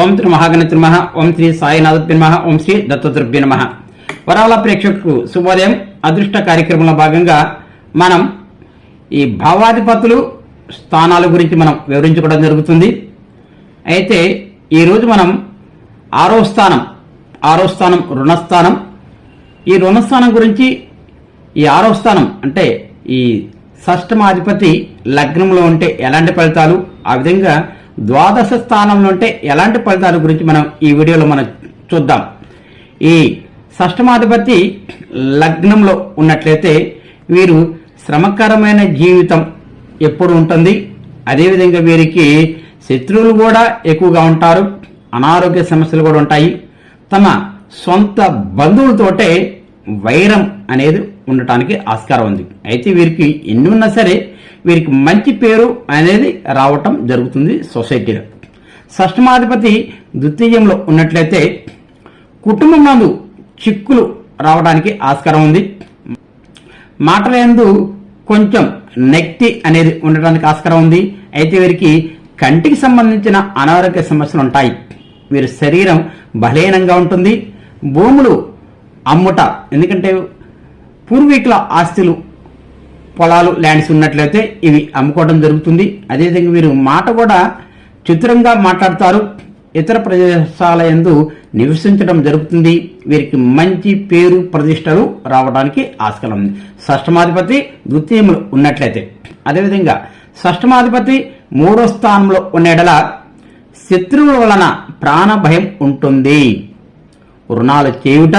ఓం three మహాగణిత నమ ఓం శ్రీ సాయినాథ నమ ఓం శ్రీ దత్తద్రవ్య నమ. వరాల ప్రేక్షకులకు శుభోదయం. అదృష్ట కార్యక్రమంలో భాగంగా మనం ఈ భావాధిపతులు స్థానాల గురించి మనం వివరించుకోవడం జరుగుతుంది. అయితే ఈరోజు మనం ఆరో స్థానం ఆరో స్థానం రుణస్థానం. ఈ రుణస్థానం గురించి ఈ ఆరో స్థానం అంటే ఈ షష్టమాధిపతి లగ్నంలో ఉంటే ఎలాంటి ఫలితాలు? ఆ విధంగా ద్వాదశ స్థానంలో ఉంటే ఎలాంటి ఫలితాల గురించి మనం ఈ వీడియోలో మనం చూద్దాం. ఈ షష్టమాధిపతి లగ్నంలో ఉన్నట్లయితే వీరు శ్రమకరమైన జీవితం ఎప్పుడు ఉంటుంది? అదేవిధంగా వీరికి శత్రువులు కూడా ఎక్కువగా ఉంటారు అనారోగ్య సమస్యలు కూడా ఉంటాయి. తమ సొంత బంధువులతోటే వైరం అనేది ఉండటానికి ఆస్కారం ఉంది. అయితే వీరికి ఎన్ని ఉన్నా సరే వీరికి మంచి పేరు అనేది రావటం జరుగుతుంది సొసైటీలో. షష్టమాధిపతి ద్వితీయంలో ఉన్నట్లయితే కుటుంబం నందు చిక్కులు రావడానికి ఆస్కారం ఉంది. మాటలందు కొంచెం నెక్తి అనేది ఉండడానికి ఆస్కారం ఉంది. అయితే వీరికి కంటికి సంబంధించిన అనారోగ్య సమస్యలు ఉంటాయి. వీరి శరీరం బలహీనంగా ఉంటుంది. భూములు అమ్ముట ఎందుకంటే పూర్వీకుల ఆస్తులు పొలాలు ల్యాండ్స్ ఉన్నట్లయితే ఇవి అమ్ముకోవడం జరుగుతుంది. అదేవిధంగా వీరు మాట కూడా చిత్రంగా మాట్లాడతారు. ఇతర ప్రదేశాల యందు నివసించడం జరుగుతుంది. వీరికి మంచి పేరు ప్రతిష్టలు రావడానికి ఆస్కారం ఉంది. షష్టమాధిపతి ద్వితీయములు ఉన్నట్లయితే. అదేవిధంగా షష్టమాధిపతి మూడో స్థానంలో ఉన్న ఎడల శత్రువుల వలన ప్రాణ భయం ఉంటుంది. రుణాలు చేయుట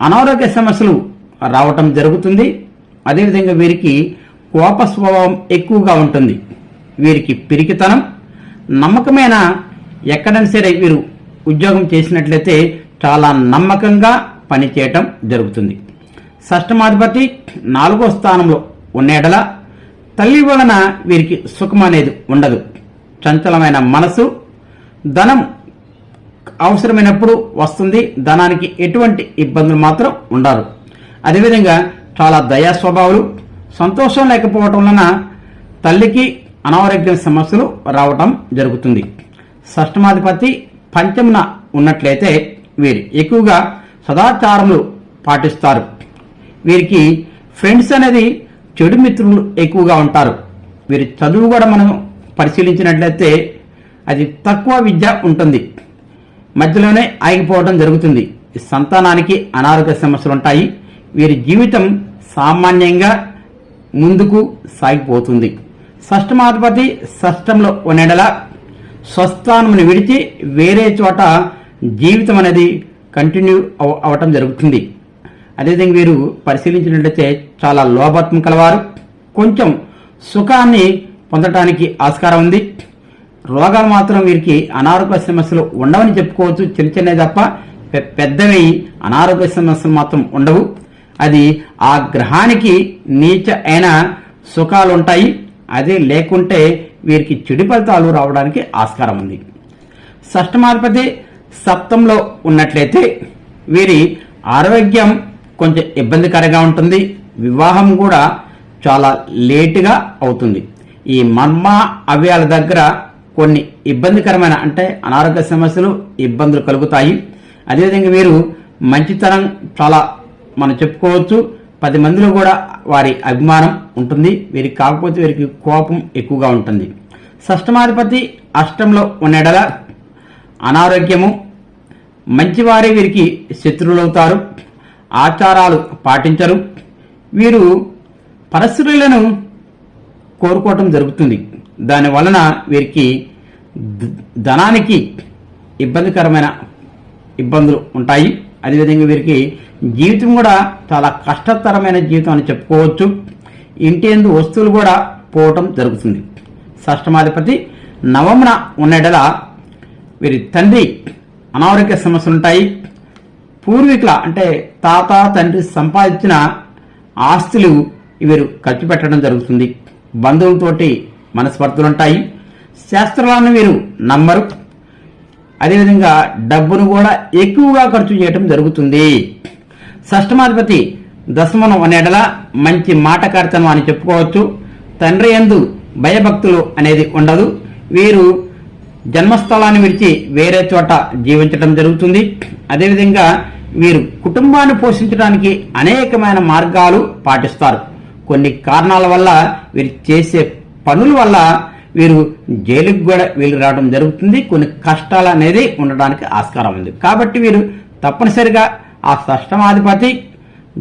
అనారోగ్య సమస్యలు రావటం జరుగుతుంది. అదేవిధంగా వీరికి కోప స్వభావం ఎక్కువగా ఉంటుంది. వీరికి పిరికితనం నమ్మకమైన ఎక్కడైనా సరే వీరు ఉద్యోగం చేసినట్లయితే చాలా నమ్మకంగా పనిచేయటం జరుగుతుంది. షష్టమాధిపతి నాలుగో స్థానంలో ఉండేడల తల్లి వలన వీరికి సుఖం అనేది ఉండదు. చంచలమైన మనసు ధనం అవసరమైనప్పుడు వస్తుంది. ధనానికి ఎటువంటి ఇబ్బందులు మాత్రం ఉండరు. అదేవిధంగా చాలా దయా స్వభావాలు సంతోషం లేకపోవటం వలన తల్లికి అనారోగ్య సమస్యలు రావటం జరుగుతుంది. షష్టమాధిపతి పంచమున ఉన్నట్లయితే వీరు ఎక్కువగా సదాచారములు పాటిస్తారు. వీరికి ఫ్రెండ్స్ అనేది చెడు మిత్రులు ఎక్కువగా ఉంటారు. వీరి చదువు కూడా మనం పరిశీలించినట్లయితే అది తక్కువ విద్య ఉంటుంది. మధ్యలోనే ఆగిపోవడం జరుగుతుంది. సంతానానికి అనారోగ్య సమస్యలు ఉంటాయి. వీరి జీవితం సామాన్యంగా ముందుకు సాగిపోతుంది. షష్టమాధిపతి షష్టంలో ఉన్నెడల స్వస్థానమును విడిచి వేరే చోట జీవితం అనేది కంటిన్యూ అవ- అవటం జరుగుతుంది. అదేవిధంగా వీరు పరిశీలించినట్లయితే చాలా లోభత్వం కలవారు. కొంచెం సుఖాన్ని పొందటానికి ఆస్కారం ఉంది. రోగాలు మాత్రం వీరికి అనారోగ్య సమస్యలు ఉండవని చెప్పుకోవచ్చు. చిన్న చిన్నవి తప్ప పెద్దవి అనారోగ్య సమస్యలు మాత్రం ఉండవు. అది ఆ గ్రహానికి నీచ అయిన సుఖాలుంటాయి. అదే లేకుంటే వీరికి చెడు ఫలితాలు రావడానికి ఆస్కారం ఉంది. షష్టమాధిపతి సప్తంలో ఉన్నట్లయితే వీరి ఆరోగ్యం కొంచెం ఇబ్బందికరంగా ఉంటుంది. వివాహం కూడా చాలా లేటుగా అవుతుంది. ఈ మర్మ అవయాల దగ్గర కొన్ని ఇబ్బందికరమైన అంటే అనారోగ్య సమస్యలు ఇబ్బందులు కలుగుతాయి. అదేవిధంగా వీరు మంచితనం చాలా మనం చెప్పుకోవచ్చు పది మందిలో కూడా వారి అభిమానం ఉంటుంది. వీరికి కాకపోతే వీరికి కోపం ఎక్కువగా ఉంటుంది. షష్టమాధిపతి అష్టంలో ఉన్నడల అనారోగ్యము. మంచివారే వీరికి శత్రువులవుతారు. ఆచారాలు పాటించరు. వీరు పరస్త్రీలను కోరుకోవటం జరుగుతుంది. దాని వలన వీరికి ధనానికి ఇబ్బందికరమైన ఇబ్బందులు ఉంటాయి. అదేవిధంగా వీరికి జీవితం కూడా చాలా కష్టతరమైన జీవితం అని చెప్పుకోవచ్చు. ఇంటి ఎందు వస్తువులు కూడా పోవటం జరుగుతుంది. షష్టమాధిపతి నవమున ఉన్నడల వీరి తండ్రి అనారోగ్య సమస్యలు ఉంటాయి. పూర్వీకుల అంటే తాత తండ్రి సంపాదించిన ఆస్తులు వీరు ఖర్చు పెట్టడం జరుగుతుంది. బంధువులతోటి మనస్పర్ధలు ఉంటాయి. శాస్త్రాలను వీరు నమ్మరు. అదేవిధంగా డబ్బును కూడా ఎక్కువగా ఖర్చు చేయటం జరుగుతుంది. షష్టమాధిపతి దశమనం అనేటలా మంచి మాటకారితనం అని చెప్పుకోవచ్చు. తండ్రి ఎందు భయభక్తులు అనేది ఉండదు. వీరు జన్మస్థలాన్ని విడిచి వేరే చోట జీవించడం జరుగుతుంది. అదేవిధంగా వీరు కుటుంబాన్ని పోషించడానికి అనేకమైన మార్గాలు పాటిస్తారు. కొన్ని కారణాల వల్ల వీరు చేసే పనుల వల్ల వీరు జైలుకు కూడా వీలు రావడం జరుగుతుంది. కొన్ని కష్టాలు అనేది ఉండడానికి ఆస్కారం ఉంది. కాబట్టి వీరు తప్పనిసరిగా ఆ సష్టమాధిపతి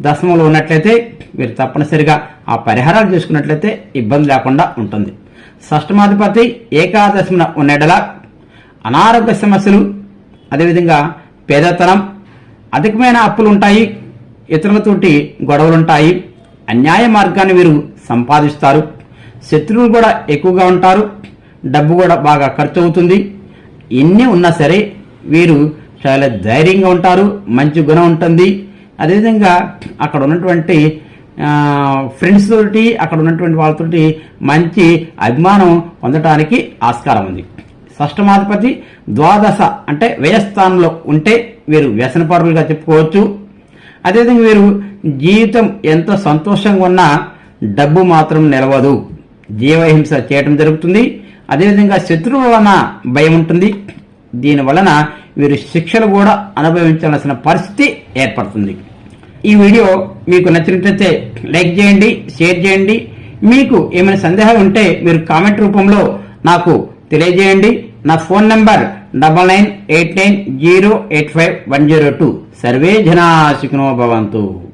దశమంలో ఉన్నట్లయితే వీరు తప్పనిసరిగా ఆ పరిహారాలు చేసుకున్నట్లయితే ఇబ్బంది లేకుండా ఉంటుంది. షష్టమాధిపతి ఏకాదశమున ఉన్నడల అనారోగ్య సమస్యలు అదేవిధంగా పేదతనం అధికమైన అప్పులు ఉంటాయి ఇతరులతోటి గొడవలుంటాయి అన్యాయ మార్గాన్ని వీరు సంపాదిస్తారు. శత్రువులు కూడా ఎక్కువగా ఉంటారు డబ్బు కూడా బాగా ఖర్చు అవుతుంది ఎన్ని ఉన్నా సరే వీరు చాలా ధైర్యంగా ఉంటారు మంచి గుణం ఉంటుంది. అదేవిధంగా అక్కడ ఉన్నటువంటి ఫ్రెండ్స్ తోటి అక్కడ ఉన్నటువంటి వాళ్ళతోటి మంచి అభిమానం పొందటానికి ఆస్కారం ఉంది. షష్టమాధిపతి ద్వాదశ అంటే వ్యయస్థానంలో ఉంటే వీరు వ్యసనపరులుగా చెప్పుకోవచ్చు. అదేవిధంగా వీరు జీవితం ఎంత సంతోషంగా ఉన్నా డబ్బు మాత్రం నిలవదు. జీవహింస చేయటం జరుగుతుంది. అదేవిధంగా శత్రువుల వలన భయం ఉంటుంది. దీని వలన వీరు శిక్షలు కూడా అనుభవించాల్సిన పరిస్థితి ఏర్పడుతుంది. ఈ వీడియో మీకు నచ్చినట్లయితే లైక్ చేయండి షేర్ చేయండి. మీకు ఏమైనా సందేహాలు ఉంటే మీరు కామెంట్ రూపంలో నాకు తెలియజేయండి. నా phone number double nine eight nine zero eight five one zero two. Survey జనా భవంతు.